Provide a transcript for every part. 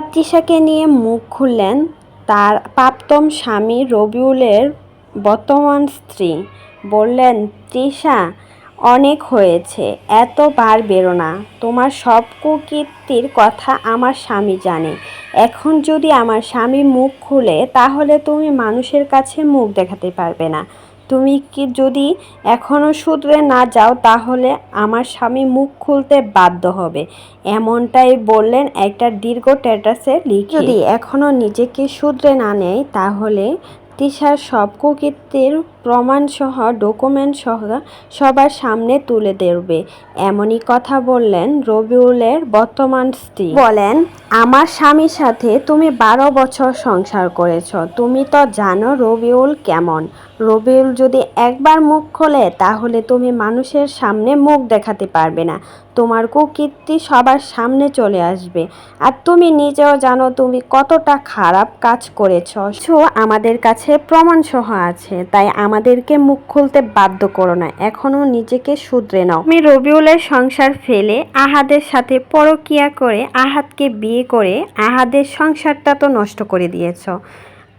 তৃষাকে নিয়ে মুখ খুললেন তার প্রাপ্তম স্বামী রবিউলের বর্তমান স্ত্রী। বললেন, তৃষা, অনেক হয়েছে, এত বার বেরো না। তোমার সব কুকীর্তির কথা আমার স্বামী জানে। এখন যদি আমার স্বামী মুখ খুলে, তাহলে তুমি মানুষের কাছে মুখ দেখাতে পারবে না। তুমি কি যদি এখনও শুধরে না যাও তাহলে আমার স্বামী মুখ খুলতে বাধ্য হবে। এমনটাই বললেন একটা দীর্ঘ স্ট্যাটাসে লিখে। যদি এখনও নিজেকে শুধরে না নেয় তাহলে তিশার সব কুকীর্তির প্রমাণসহ ডকুমেন্ট সহ সবার সামনে তুলে ধরবে। এমনই কথা বললেন রবিউলের বর্তমান স্ত্রী। বলেন আমার স্বামীর সাথে তুমি বারো বছর সংসার করেছ। তুমি তো জানো রবিউল কেমন। রবিউল যদি একবার মুখ খোলে, তাহলে তুমি মানুষের সামনে মুখ দেখাতে পারবে না। তোমার কুকীর্তি সবার সামনে চলে আসবে। আর তুমি নিজেও জানো তুমি কতটা খারাপ কাজ করেছ। কিছু আমাদের কাছে প্রমাণসহ আছে, তাই আমাদেরকে মুখ খুলতে বাধ্য করো না। এখনও নিজেকে শুধরে নাও। তুমি রবিউলের সংসার ফেলে আহাদের সাথে পরকিয়া করে, আহাদকে বিয়ে করে, আহাদের সংসারটা তো নষ্ট করে দিয়েছ।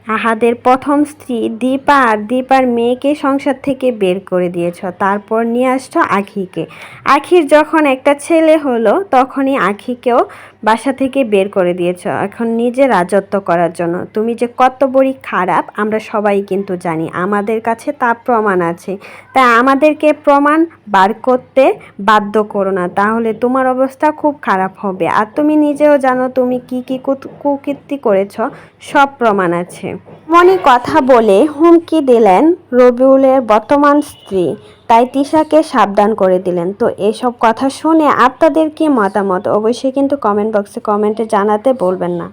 আহাদের প্রথম স্ত্রী দীপা আর দীপার মেয়েকে সংসার থেকে বের করে দিয়েছ, তারপর নিয়ে আসছো আখিকে। আখির যখন একটা ছেলে হলো, তখনই আখিকেও বাসা থেকে বের করে দিয়েছ। এখন নিজে রাজত্ব করার জন্য। তুমি যে কত বড়ি খারাপ, আমরা সবাই কিন্তু জানি। আমাদের কাছে তা প্রমাণ আছে। তাই আমাদেরকে প্রমাণ বার করতে বাধ্য করো না। তাহলে তোমার অবস্থা খুব খারাপ হবে। আর তুমি নিজেও জানো তুমি কি কি কুকীর্তি করেছ, সব প্রমাণ আছে। মনে কথা বলে হুমকি দিলেন রবিউলের বর্তমান স্ত্রী, তাই তিশাকে সাবধান করে দিলেন। তো এসব কথা শুনে আপনাদের কি মতামত? অবশ্যই কিন্তু কমেন্ট বক্সে কমেন্টে জানাতে বলবেন না।